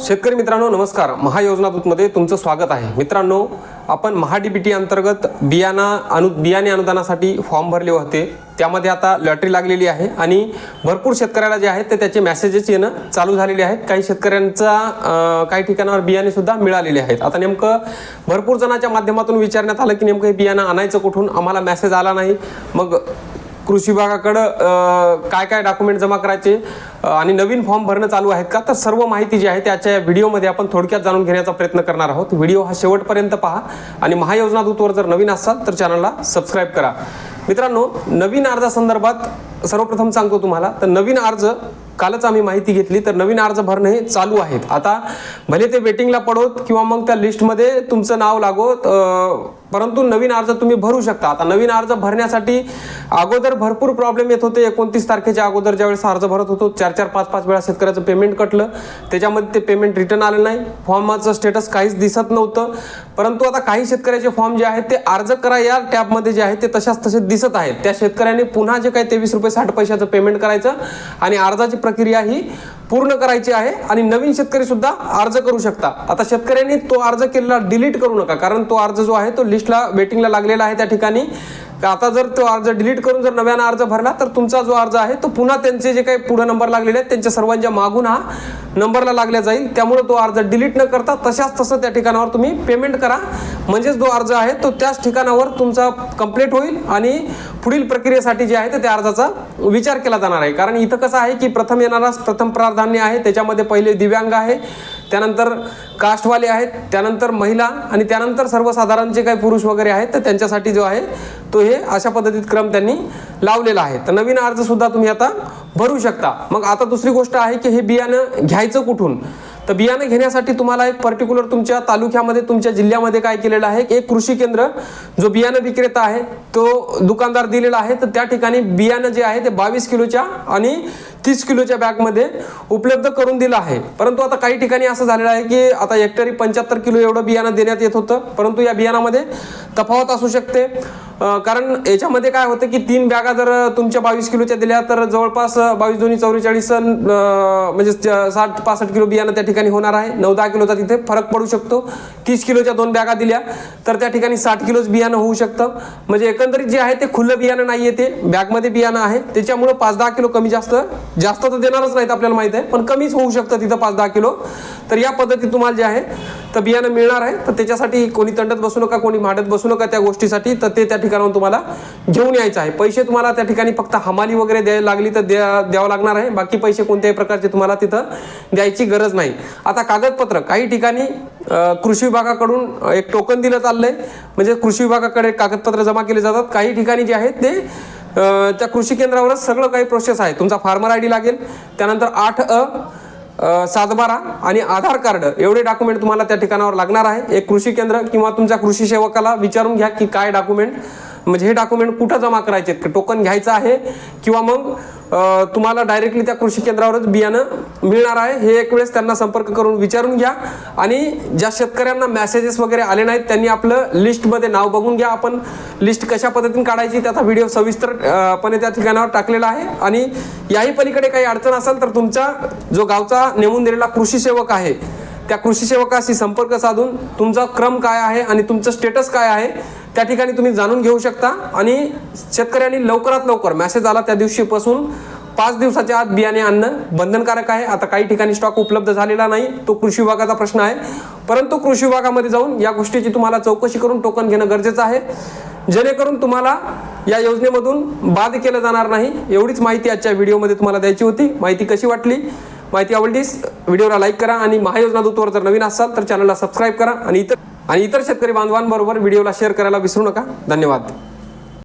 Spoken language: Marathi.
शेतकरी मित्रांनो नमस्कार. महायोजना दूतमध्ये तुमचं स्वागत आहे. मित्रांनो आपण महाडीबीटी अंतर्गत बियाणा अनु बियाणे अनुदानासाठी फॉर्म भरले होते. त्यामध्ये आता लॉटरी लागलेली आहे आणि भरपूर शेतकऱ्याला जे आहेत ते त्याचे मेसेजेस येणं चालू झालेले आहेत. काही शेतकऱ्यांचा काही ठिकाणावर बियाणे सुद्धा मिळालेले आहेत. आता नेमकं भरपूर जणांच्या माध्यमातून विचारण्यात आलं की नेमकं हे बियाणं आणायचं कुठून? आम्हाला मेसेज आला नाही. मग कृषी विभागाकडं काय काय डॉक्युमेंट जमा करायचे आणि नवीन फॉर्म भरणं चालू आहेत का? तर सर्व माहिती जी आहे त्याच्या या व्हिडिओमध्ये आपण थोडक्यात जाणून घेण्याचा प्रयत्न करणार आहोत. व्हिडिओ हा शेवटपर्यंत पहा आणि महायोजना दूतवर जर नवीन असाल तर चॅनलला सबस्क्राईब करा. मित्रांनो नवीन अर्जासंदर्भात सर्वप्रथम सांगतो तुम्हाला तर नवीन अर्ज कालच आम्ही माहिती घेतली तर नवीन अर्ज भरणं हे चालू आहेत. आता भले ते वेटिंगला पडोत किंवा मग त्या लिस्टमध्ये तुमचं नाव लागोत परंतु नवीन अर्ज तुम्ही भरू शकता. आता नवीन अर्ज भरण्यासाठी अगोदर भरपूर प्रॉब्लेम येत होते. एकोणतीस तारखेच्या अगोदर ज्यावेळेस अर्ज भरत होतो चार चार पाच पाच वेळा शेतकऱ्याचं पेमेंट कटलं. त्याच्यामध्ये ते पेमेंट रिटर्न आलं नाही. फॉर्माचं स्टेटस काहीच दिसत नव्हतं. परंतु आता काही शेतकऱ्याचे फॉर्म जे आहेत ते अर्ज करा या टॅबमध्ये जे आहेत ते तशाच तसे दिसत आहेत. त्या शेतकऱ्याने पुन्हा जे काही तेवीस रुपये साठ पैशाचं पेमेंट करायचं आणि अर्जाची प्रक्रिया प्रक्रिया ही पूर्ण करायची आहे आणि नवीन शेतकरी सुद्धा अर्ज करू शकता. आता शेतकऱ्यांनी तो अर्ज केलेला डिलीट करू नका कारण तो अर्ज जो आहे तो लिस्टला वेटिंगला लागलेला आहे त्या ठिकाणी. का आता जर तो अर्ज डिलीट करून जर नव्यानं अर्ज भरला तर तुमचा जो अर्ज आहे तो पुन्हा त्यांचे जे काही पुढे नंबर लागलेले आहेत त्यांच्या सर्वांच्या मागून हा नंबरला लागला जाईल. त्यामुळे तो अर्ज डिलीट न करता तशाच तसं त्या ठिकाणावर तुम्ही पेमेंट करा. म्हणजेच जो अर्ज आहे तो त्याच ठिकाणावर तुमचा कंप्लीट होईल आणि पुढील प्रक्रियेसाठी जे आहे ते त्या अर्जाचा विचार केला जाणार आहे. कारण इथं कसं आहे की प्रथम येणारा प्रथम प्राधान्य आहे त्याच्यामध्ये पहिले दिव्यांग आहे त्यानंतर कास्टवाले आहेत त्यानंतर महिला आणि त्यानंतर सर्वसाधारण जे काही पुरुष वगैरे आहेत तर त्यांच्यासाठी जो आहे तो हे अशा पद्धतीत क्रम त्यांनी लावलेला आहे. तर नवीन अर्जसुद्धा तुम्ही आता भरू शकता. मग आता दुसरी गोष्ट आहे की हे बियाणं घ्यायचं कुठून? तर बियाणं घेण्यासाठी तुम्हाला एक पर्टिक्युलर तुमच्या तालुक्यामध्ये तुमच्या जिल्ह्यामध्ये काय केलेलं आहे? एक कृषी केंद्र जो बियाणं विक्रेता आहे तो दुकानदार दिलेला आहे. तर त्या ठिकाणी बियाणं जे आहे ते बावीस किलोच्या आणि तीस किलोच्या बॅगमध्ये उपलब्ध करून दिलं आहे. परंतु आता काही ठिकाणी असं झालेलं आहे की आता हेक्टरी पंच्याहत्तर किलो एवढं बियाणं देण्यात येत होतं. परंतु या बियाणामध्ये तफावत असू शकते. कारण याच्यामध्ये काय होतं की तीन बॅगा जर तुमच्या बावीस किलोच्या दिल्या तर जवळपास बावीस दोन्ही चौवेचाळीस म्हणजे साठ पासष्ट किलो बियाणं त्या ठिकाणी होणार आहे. नऊ दहा किलोचा तिथे फरक पडू शकतो. तीस किलोच्या दोन बॅगा दिल्या तर त्या ठिकाणी साठ किलोच बियाणं होऊ शकतं. म्हणजे एकंदरीत जे आहे ते खुलं बियाणं नाही आहे ते बॅगमध्ये बियाणं आहे. त्याच्यामुळं पाच दहा किलो कमी जास्त जास्त तर देणारच नाहीत आपल्याला माहीत आहे पण कमीच होऊ शकतं तिथं पाच दहा किलो. तर या पद्धतीत तुम्हाला जे आहे तर बियाणं मिळणार आहे. तर त्याच्यासाठी कोणी तंडत बसू नका कोणी भांडत बसू नका त्या गोष्टीसाठी. तर ते त्या ठिकाणाहून तुम्हाला घेऊन यायचं आहे. पैसे तुम्हाला त्या ठिकाणी फक्त हमाली वगैरे द्यायला लागली तर द्या द्यावं लागणार आहे. बाकी पैसे कोणत्याही प्रकारचे तुम्हाला तिथं द्यायची गरज नाही. आता कागदपत्र काही ठिकाणी कृषी विभागाकडून एक टोकन दिलं चाललंय. म्हणजे कृषी विभागाकडे कागदपत्र जमा केले जातात. काही ठिकाणी जे आहेत ते त्या कृषी केंद्रावरच सगळं काही प्रोसेस आहे. तुमचा फार्मर आय डी लागेल. त्यानंतर आठ अ सातबारा आणि आधार कार्ड एवढे डॉक्युमेंट तुम्हाला त्या ठिकाणावर लागणार आहे. एक कृषी केंद्र किंवा तुमच्या कृषी सेवकाला विचारून घ्या की काय डॉक्युमेंट म्हणजे हे डॉक्युमेंट कुठं जमा करायचे? टोकन घ्यायचं आहे किंवा मग तुम्हाला डायरेक्टली त्या कृषी केंद्रावरच बियाणं मिळणार आहे. हे एक वेळेस त्यांना संपर्क करून विचारून घ्या. आणि ज्या शेतकऱ्यांना मेसेजेस वगैरे आले नाहीत त्यांनी आपलं लिस्टमध्ये नाव बघून घ्या. आपण लिस्ट कशा पद्धतीने काढायची त्याचा व्हिडिओ सविस्तरपणे त्या ठिकाणावर टाकलेला आहे. आणि याही पलीकडे काही अडचण असेल तर तुमचा जो गावचा नेमून दिलेला कृषी सेवक आहे त्या कृषी सेवकाशी संपर्क साधून तुमचा क्रम काय आहे आणि तुमचं स्टेटस काय आहे त्या ठिकाणी तुम्ही जाणून घेऊ शकता. आणि शेतकऱ्यांनी लवकरात लवकर मॅसेज आला त्या दिवशीपासून. पाच दिवसाच्या आत बियाणे आणणं बंधनकारक आहे. आता काही ठिकाणी स्टॉक उपलब्ध झालेला नाही. तो कृषी विभागाचा प्रश्न आहे. परंतु कृषी विभागामध्ये जाऊन या गोष्टीची तुम्हाला चौकशी करून टोकन घेणं गरजेचं आहे. जेणेकरून तुम्हाला या योजनेमधून बाद केलं जाणार नाही. एवढीच माहिती आजच्या व्हिडिओमध्ये तुम्हाला द्यायची होती. माहिती कशी वाटली? माहिती आवडलीस? व्हिडिओला लाईक करा आणि महायोजना दूतवर जर नवीन असाल तर चॅनलला सबस्क्राईब करा. आणि इतर आणि इतर शेतकरी बांधवांबरोबर व्हिडिओला शेअर करायला विसरू नका. धन्यवाद.